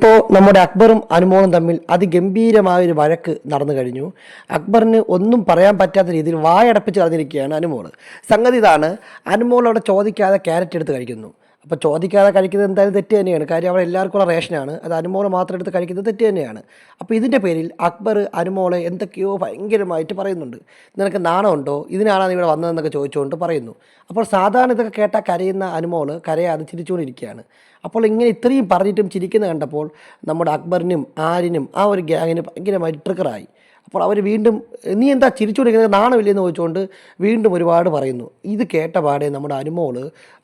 ഇപ്പോൾ നമ്മുടെ അക്ബറും അനുമോളും തമ്മിൽ അതിഗംഭീരമായ ഒരു വഴക്ക് നടന്നു കഴിഞ്ഞു. അക്ബറിന് ഒന്നും പറയാൻ പറ്റാത്ത രീതിയിൽ വായടപ്പിച്ച് കളഞ്ഞിരിക്കുകയാണ് അനുമോൾ സംഗതി ഇതാണ് അനുമോൾ അവിടെ ചോദിക്കാതെ ക്യാരറ്റ് എടുത്ത് കഴിക്കുന്നു. അപ്പോൾ ചോദിക്കാതെ കഴിക്കുന്നത് എന്തായാലും തെറ്റ് തന്നെയാണ്. കാര്യം അവിടെ എല്ലാവർക്കും ഉള്ള റേഷനാണ് അത് അനുമോൾ മാത്രം എടുത്ത് കഴിക്കുന്നത് തെറ്റ് തന്നെയാണ്. അപ്പോൾ ഇതിന്റെ പേരിൽ അക്ബർ അനുമോളെ എന്തൊക്കെയോ ഭയങ്കരമായിട്ട് പറയുന്നുണ്ട്. നിനക്ക് നാണമുണ്ടോ? ഇതിനാണ് ഇവിടെ വന്നതെന്നൊക്കെ ചോദിച്ചുകൊണ്ട് പറയുന്നു. അപ്പോൾ സാധാരണ ഇതൊക്കെ കേട്ടാൽ കരയുന്ന അനുമോൾ കരയാതെ ചിരിച്ചുകൊണ്ടിരിക്കുകയാണ്. അപ്പോൾ ഇങ്ങനെ ഇത്രയും പറഞ്ഞിട്ടും ചിരിക്കുന്ന കണ്ടപ്പോൾ നമ്മുടെ അക്ബറിനും ആരിനും ആ ഒരു ഗ്യാങ്ങിന് ഭയങ്കരമായിട്ട് ട്രിഗറായി അപ്പോൾ അവർ വീണ്ടും നീ എന്താ ചിരിച്ചുകൊണ്ടിരിക്കുന്നത്? നാണമില്ലെന്ന് ചോദിച്ചുകൊണ്ട് വീണ്ടും ഒരുപാട് പറയുന്നു. ഇത് കേട്ട പാടെ നമ്മുടെ അനുമോൾ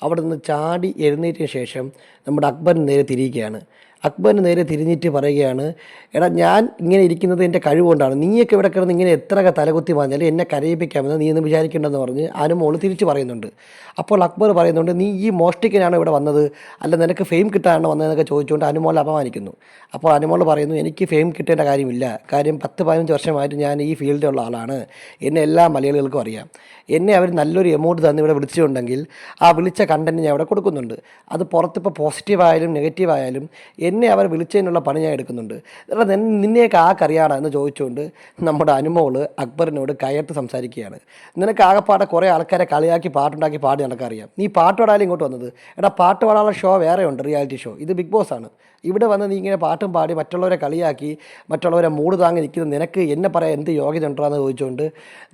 അവിടെ നിന്ന് ചാടി എഴുന്നേറ്റിന് ശേഷം നമ്മുടെ അക്ബറിന് നേരെ തിരിയുകയാണ്. അക്ബറിന് നേരെ തിരിഞ്ഞിട്ട് പറയുകയാണ് എടാ ഞാൻ ഇങ്ങനെ ഇരിക്കുന്നത് എന്റെ കഴിവുകൊണ്ടാണ്. നീയൊക്കെ ഇവിടെ കിടന്ന് ഇങ്ങനെ എത്രയൊക്കെ തലകുത്തി പറഞ്ഞാലും എന്നെ കരയിപ്പിക്കാമെന്ന് നീ എന്ന് വിചാരിക്കേണ്ടെന്ന് പറഞ്ഞ് അനുമോൾ തിരിച്ച് പറയുന്നുണ്ട്. അപ്പോൾ അക്ബർ പറയുന്നുണ്ട് നീ ഈ മോഷ്ടിക്കനാണ് ഇവിടെ വന്നത്? അല്ല നിനക്ക് ഫെയിം കിട്ടാനാണ് വന്നതെന്നൊക്കെ ചോദിച്ചുകൊണ്ട് അനുമോൾ അപമാനിക്കുന്നു. അപ്പോൾ അനുമോൾ പറയുന്നു എനിക്ക് ഫെയിം കിട്ടേണ്ട കാര്യമില്ല. കാര്യം പത്ത് പതിനഞ്ച് വർഷമായിട്ട് ഞാൻ ഈ ഫീൽഡിലുള്ള ആളാണ്. എന്നെ എല്ലാ മലയാളികൾക്കും അറിയാം. എന്നെ അവർ നല്ലൊരു എമൗണ്ട് തന്ന് ഇവിടെ വിളിച്ചിട്ടുണ്ടെങ്കിൽ ആ വിളിച്ച കണ്ടന്റ് ഞാൻ ഇവിടെ കൊടുക്കുന്നുണ്ട്. അത് പുറത്തിപ്പോൾ പോസിറ്റീവായാലും നെഗറ്റീവായാലും എന്നെ അവർ വിളിച്ചതിനുള്ള പണി ഞാൻ എടുക്കുന്നുണ്ട്. എടാ നിന്നെയൊക്കെ ആക്കറിയാടാ എന്ന് ചോദിച്ചുകൊണ്ട് നമ്മുടെ അനുമോൾ അക്ബറിനോട് കയർത്ത് സംസാരിക്കുകയാണ്. നിനക്ക് ആകെപ്പാടെ കുറേ ആൾക്കാരെ കളിയാക്കി പാട്ടുണ്ടാക്കി പാടി നടക്കറിയാം. നീ പാട്ട് പാടാനും ഇങ്ങോട്ട് വന്നത്? എടാ പാട്ട് പാടാനുള്ള ഷോ വേറെ ഉണ്ട് റിയാലിറ്റി ഷോ. ഇത് ബിഗ് ബോസ് ആണ്. ഇവിടെ വന്ന് നീ ഇങ്ങനെ പാട്ടും പാടി മറ്റുള്ളവരെ കളിയാക്കി മറ്റുള്ളവരെ മൂട് താങ്ങി നിൽക്കുന്ന നിനക്ക് എന്നെ പറയാൻ എന്ത് യോഗ്യത ഉണ്ടോയെന്ന് ചോദിച്ചുകൊണ്ട്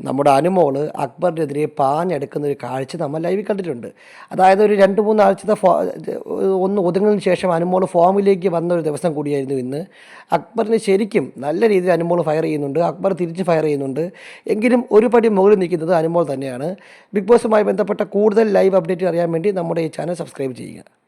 നമ്മുടെ അനുമോൾ അക്ബറിനെതിരെ പാഞ്ഞെടുക്കുന്ന ഒരു കാഴ്ച നമ്മൾ ലൈവിൽ കണ്ടിട്ടുണ്ട്. അതായത് ഒരു രണ്ട് മൂന്നാഴ്ചത്തെ ഫോ ഒന്ന് ഒതുങ്ങുന്നതിന് ശേഷം അനുമോൾ ഫോമിലേക്ക് വന്ന ഒരു ദിവസം കൂടിയായിരുന്നു ഇന്ന്. അക്ബറിന് ശരിക്കും നല്ല രീതിയിൽ അനുമോൾ ഫയർ ചെയ്യുന്നുണ്ട്. അക്ബർ തിരിച്ച് ഫയർ ചെയ്യുന്നുണ്ട്. എങ്കിലും ഒരു പടി മുകളിൽ നിൽക്കുന്നത് അനുമോൾ തന്നെയാണ്. ബിഗ് ബോസുമായി ബന്ധപ്പെട്ട കൂടുതൽ ലൈവ് അപ്ഡേറ്റ് അറിയാൻ വേണ്ടി നമ്മുടെ ഈ ചാനൽ സബ്സ്ക്രൈബ് ചെയ്യുക.